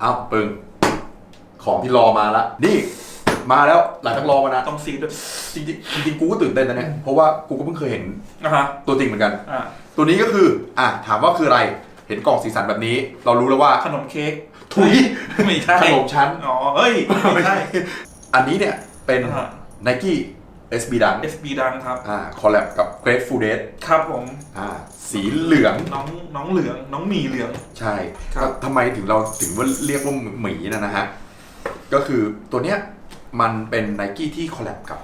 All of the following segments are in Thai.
เอ้าปึงของที่รอมาละนี่ มาแล้วหลังจากรอมานะต้องซีด้วยจริงๆจริงๆกูก็ตื่นเต้นนะเนี่ยเพราะว่ากูก็เพิ่งเคยเห็นนะฮะตัวจริงเหมือนกัน อ่าตัวนี้ก็คือ อะถามว่าคืออะไรเห็นกล่องสีสันแบบนี้ เรารู้แล้วว่าขนมเค้กถุยไม่ใช่ขนมชั้น อ๋อเอ้ยไม่ใช่อันนี้เนี่ยเป็นอ่า Nike SB Dunk SB ดังครับ อ่าคอลแลบกับ Grateful Dead ครับผม อ่าสีเหลือง น้องน้องเหลือง น้องหมีเหลือง ใช่ครับก็ทำไมถึงเราถึงว่าเรียกว่าหมีนะนะฮะ ก็คือตัวเนี้ยมันเป็น Nike ที่คอลแลบกับ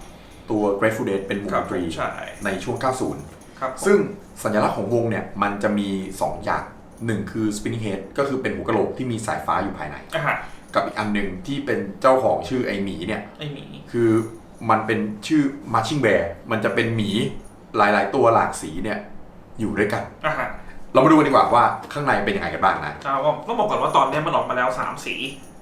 ตัว Grateful Dead เป็นวงครัดนตรีใช่ในช่วงครับ90ซึ่งสัญลักษณ์ของวงเนี่ย มันจะมี 2 อย่างหนึ่งคือ spinning head ก็คือเป็นหัวกะโหลกที่มีสายฟ้าอยู่ภายในอะฮะกับอีกอันหนึ่งที่เป็นเจ้าของชื่อไอหมีเนี่ยไอหมีคือ มันเป็นชื่อ marching bear มันจะเป็นหมีหลาย ๆ ตัวหลากสีเนี่ยอยู่ด้วยกัน อะฮะเรามาดูกันดีกว่าว่าข้างในเป็นยังไงกันบ้างนะ อ่าก็ก็บอกก่อนว่าตอนเนี้ยมันออกมาแล้ว 3 สี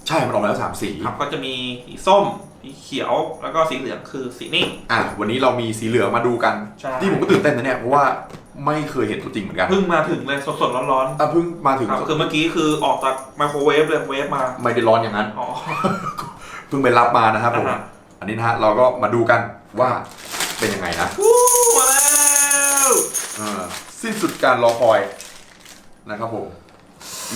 ใช่มันออกมาแล้วสามสี ครับก็จะมีสีส้มสีเขียวแล้วก็สีเหลืองคือสีนิ่งอะวันนี้เรามีสีเหลืองมาดูกันใช่ ที่ผมก็ตื่นเต้นนะเนี่ยเพราะว่าไม่เคยเห็นตัวจริงเหมือนกันเพิ่งมาถึงเลยสดๆร้อนอะเพิ่งมาถึๆงครับคือเมื่อกี้คือออกจากไมโครเวฟเลยเวฟมา ไม่ได้ร้อนอย่างนั้น อ๋อ เพิ่งไปรับมานะครับผมอ่าฮะ อันนี้นะฮะเราก็มาดูกันว่าเป็นยังไงนะวู้มาแล้วอ่าสิ้นสุดการรอคอยนะครับผม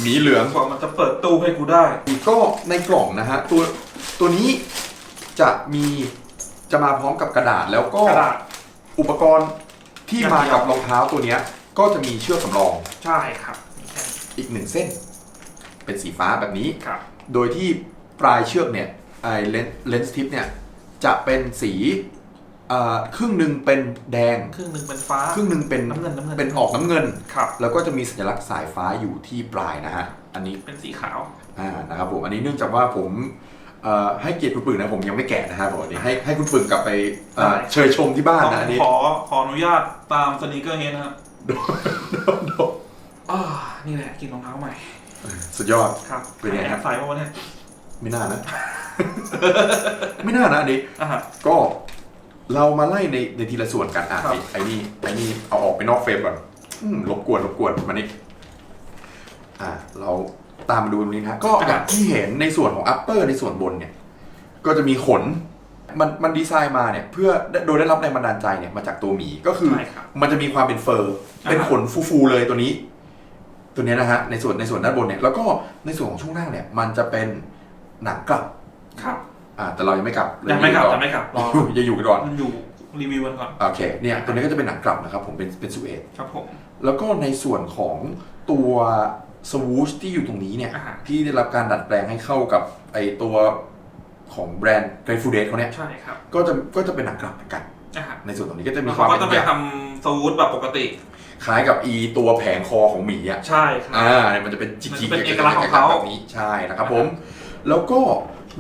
หมีเหลืองกว่ามันจะเปิดตู้ให้กูได้ ก็ในกล่องนะฮะตัวตัวนี้จะมีจะมาพร้อมกับกระดาษแล้วก็กระดาษ อุปกรณ์ที่มากับรองเท้าตัวเนี้ย ก็จะมีเชือกสำรองใช่ครับอีกหนึ่งเส้น เป็นสีฟ้าแบบนี้ ครับ โดยที่ปลายเชือกเนี่ยไอเลนเลนส์ทิปเนี่ย จะเป็นสีเอ่อครึ่งหนึ่งเป็นแดง ครึ่งหนึ่งเป็นฟ้า ครึ่งหนึ่งเป็นน้ำเงินน้ำเงิน เป็นออกน้ำเงิน ครับ แล้วก็จะมีสัญลักษณ์สายฟ้าอยู่ที่ปลายนะฮะ อันนี้เป็นสีขาว อ่านะครับผมอันนี้เนื่องจากว่าผมเอ่อให้เกียรติคุณปึงนะผมยังไม่แกะนะครับผมอันนี้ให้ให้คุณปึงกลับไปเอ่อได้ เชยชมที่บ้านต้องนะอันนี้ขอขออนุญาตตามสนีกเกอร์เฮดนะฮะอ่านี่แหละกินรองเท้าใหม่สุดยอด ครับเป็นไงแอบใส่มาวันนี้ ไม่น่านะ ไม่น่านะอันนี้อะฮะ ก็เรามาไล่ในในทีละส่วนกันอะครับ ไอ้ไอ้นี่ไอ้นี่เอาออกไปนอกเฟรมก่อนอืมรบกวนรบกวนมานี่อ่าเราตามมาดูตรงนี้นะฮะก็อย่างที่เห็นในส่วนของ upper ในส่วนบนเนี่ย ก็จะมีขน มันมันดีไซน์มาเนี่ย เพื่อโดยได้รับแรงบันดาลใจเนี่ยมาจากตัวหมีก็คือ ใช่ครับ มันจะมีความเป็นเฟอร์อ่าฮะเป็นขนฟูๆเลยตัวนี้ ตัวเนี้ยนะฮะในส่วนในส่วนด้านบนเนี่ยแล้วก็ในส่วนของช่วงล่างเนี่ย มันจะเป็น หนังกลับครับอ่าแต่เรายังไม่กลับยังไม่กลับเรายังไม่กลับรอยังอยู่กันก่อนมันอยู่รีวิวกันก่อนโอเคเนี่ยตัวนี้ก็จะเป็นหนังกลับนะครับผมเป็นเป็นสูเอทครับผมแล้วก็ในส่วนของตัวสวูชที่อยู่ตรงนี้เนี่ยอ่าฮะที่ได้รับการดัดแปลงให้เข้ากับไอตัวของแบรนด์ Grateful Dead เขาเนี่ยใช่ครับก็จะก็จะเป็นหนังกลับเหมือนกันอะฮะในส่วนตรงนี้ก็จะมีแล้วควาเขามก็เป็นจะไปแบบทำสวูทแบบปกติคล้ายกับอีตัวแผงคอของหมีอะใช่ครับอ่าเนี่ยมันจะเป็นจิกมันจิจะเป็นเอกลักษณ์ของเขาแบบนี้ใช่นะครับผม แล้วก็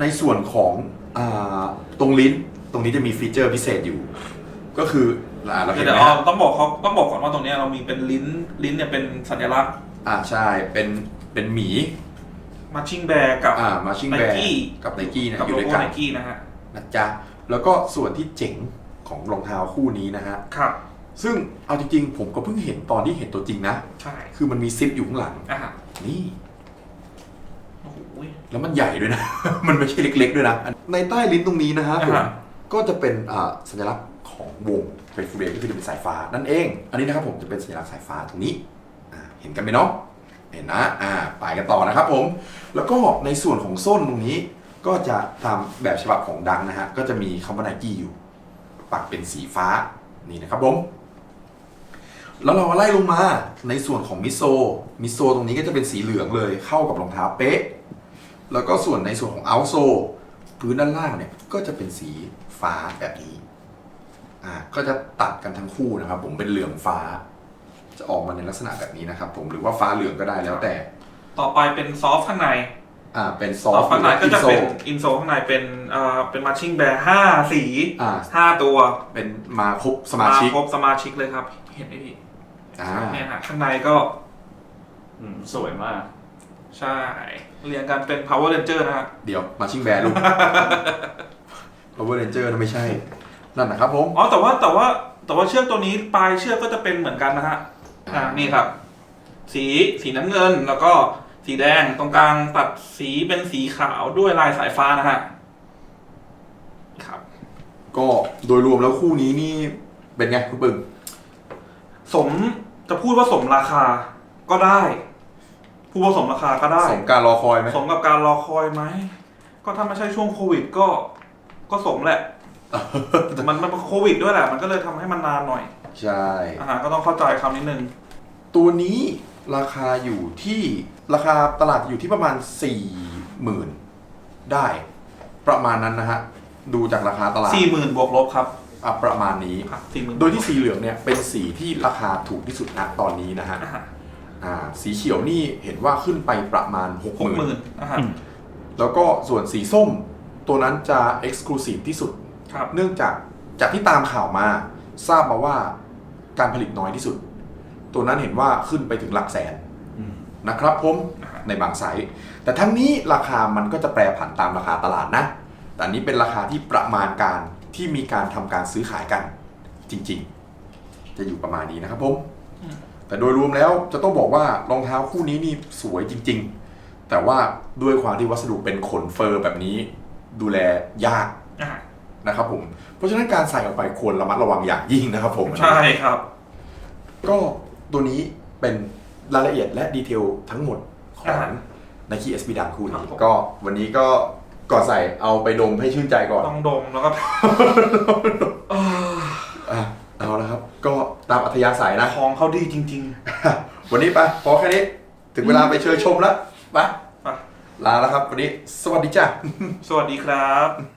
ในส่วนของอ่าตรงลิ้นตรงนี้จะมีฟีเจอร์พิเศษอยู่ ก็คืออ่าเราเห็นเดี๋ยวไหมอ๋อฮะต้องบอกเขาต้องบอกก่อนว่าตรงเนี้ยเรามีเป็นลิ้นลิ้นเนี่ยเป็นสัญลักษณ์อ่าใช่เป็นเป็นหมีมาชิ่งแบร์กับ อ่ามาชิงแบร์ Nike กับไนกี้เนี่ยกับอยู่โลด้วยโก้กันไนกี้นะฮะนะจ๊ะแล้วก็ส่วนที่เจ๋งของรองเท้าคู่นี้นะฮะ ครับซึ่งเอาจริงๆ ผมก็เพิ่งเห็นตอนที่เห็นตัวจริงนะ ใช่คือมันมีซิปอยู่ข้างหลัง อะฮะนี่โอ้โห แล้วมันใหญ่ด้วยนะ มันไม่ใช่เล็ก ๆ ด้วยนะ ในใต้ลิ้นตรงนี้นะฮะผมอ่าฮะ ก็จะเป็นอ่าสัญลักษณ์ของวงเป็นฟูเรก็คือจะเป็นสายฟ้านั่นเอง อันนี้นะครับผมจะเป็นสัญลักษณ์สายฟ้าตรงนี้อ่าเห็นกันไหมเนาะ เห็นนะ อ่า ไปกันต่อนะครับผม แล้วก็ในส่วนของส้นตรงนี้ ก็จะตามแบบฉบับของดังนะฮะ ก็จะมีคำว่าไนกี้อยู่ ปักเป็นสีฟ้า นี่นะครับผม แล้วเรามาไล่ลงมาในส่วนของมิโซ มิโซตรงนี้ก็จะเป็นสีเหลืองเลย เข้ากับรองเท้าเป๊ะ แล้วก็ส่วนในส่วนของเอาโซพื้นด้านล่างเนี่ยก็จะเป็นสีฟ้าแบบนี้อ่าก็จะตัดกันทั้งคู่นะครับ ผมเป็นเหลืองฟ้า จะออกมาในลักษณะแบบนี้นะครับ ผมหรือว่าฟ้าเหลืองก็ได้แล้วแต่ ต่อไปเป็นซอฟต์ข้างในอ่าเป็นซซออฟฟต์ต์ข้างในก็จะโซเป็นอินโซข้างในเป็นเอ่อเป็นมาชิ่งแบร์ห้าสีอ่าห้าตัวเป็นมาครบสมาชิกครบสมาชิกเลยครับ เห็นไหมพี่อ่าเนี่ยฮะข้างในก็ อืมสวยมาก ใช่เรียงกันเป็น power ranger นะฮะเดี๋ยวมาชิงแบร์ลูก Power Ranger นะไม่ใช่ นั่นนะครับผม อ๋อแต่ว่าแต่ว่าแต่ว่าเชือกตัวนี้ปลายเชือกก็จะเป็นเหมือนกันนะฮะอ่านี่ครับ สีสีน้ำเงินแล้วก็สีแดงตรงกลางตัดสีเป็นสีขาวด้วยลายสายฟ้านะฮะครับ ก็โดยรวมแล้วคู่นี้นี่เป็นไงคุณปึง สมจะพูดว่าสมราคาก็ได้ พูดว่าสมราคาก็ได้ สมการรอคอยไหมสมกับการรอคอยไหม ก็ถ้าไม่ใช่ช่วงโควิดก็ ก็สมแหละ มันมันโควิดด้วยแหละ มันก็เลยทำให้มันนานหน่อยใช่ อาหารก็ต้องเข้าใจคำนิดนึง ตัวนี้ราคาอยู่ที่ราคาตลาดอยู่ที่ประมาณ4ี่หมื่นได้ ประมาณนั้นนะฮะ ดูจากราคาตลาดสี่หมื่นบวกลบครับอะประมาณนี้ ครับสี่หมื่นโดยที่สีเหลืองเนี่ยเป็นสีที่ราคาถูกที่สุดณตอนนี้นะฮะ อ่า อ่าสีเขียวนี่เห็นว่าขึ้นไปประมาณ6หกห0,000 มื่นอาหารแล้วก็ส่วนสีส้มตัวนั้นจะ Exclusive ที่สุด ครับ เนื่องจากจากที่ตามข่าวมา ทราบมาว่าการผลิตน้อยที่สุด ตัวนั้นเห็นว่าขึ้นไปถึงหลักแสนอืมนะครับผมอ่าฮะ ในบางไซส์แต่ทั้งนี้ราคามันก็จะแปรผันตามราคาตลาดนะ แต่อันนี้เป็นราคาที่ประมาณการที่มีการทำการซื้อขายกัน จริง ๆ จะอยู่ประมาณนี้นะครับผม แต่โดยรวมแล้วจะต้องบอกว่ารองเท้าคู่นี้นี่สวยจริง ๆ แต่ว่าด้วยความที่วัสดุเป็นขนเฟอร์แบบนี้ ดูแลยากอ่านะครับผมเพราะฉะนั้นการใส่ออกไปควรระมัดระวังอย่างยิ่งนะครับผมใช่ครับ ก็ตัวนี้เป็นรายละเอียดและดีเทลทั้งหมดของอ่า Nike SB ดังคู่ครันี้บผมก็วันนี้ก็ก่อนใส่เอาไปดมให้ชื่นใจก่อน ต้องดมแล้วก็ อะเอาละครับ ก็ตามอัธยาศัยนะของเขาดีจริง วันนี้ไปพอแค่นี้ ถึงเวลาไปเชิญชมแล้วไปๆไปลาแล้วครับ วันนี้สวัสดีจ้า สวัสดีครับ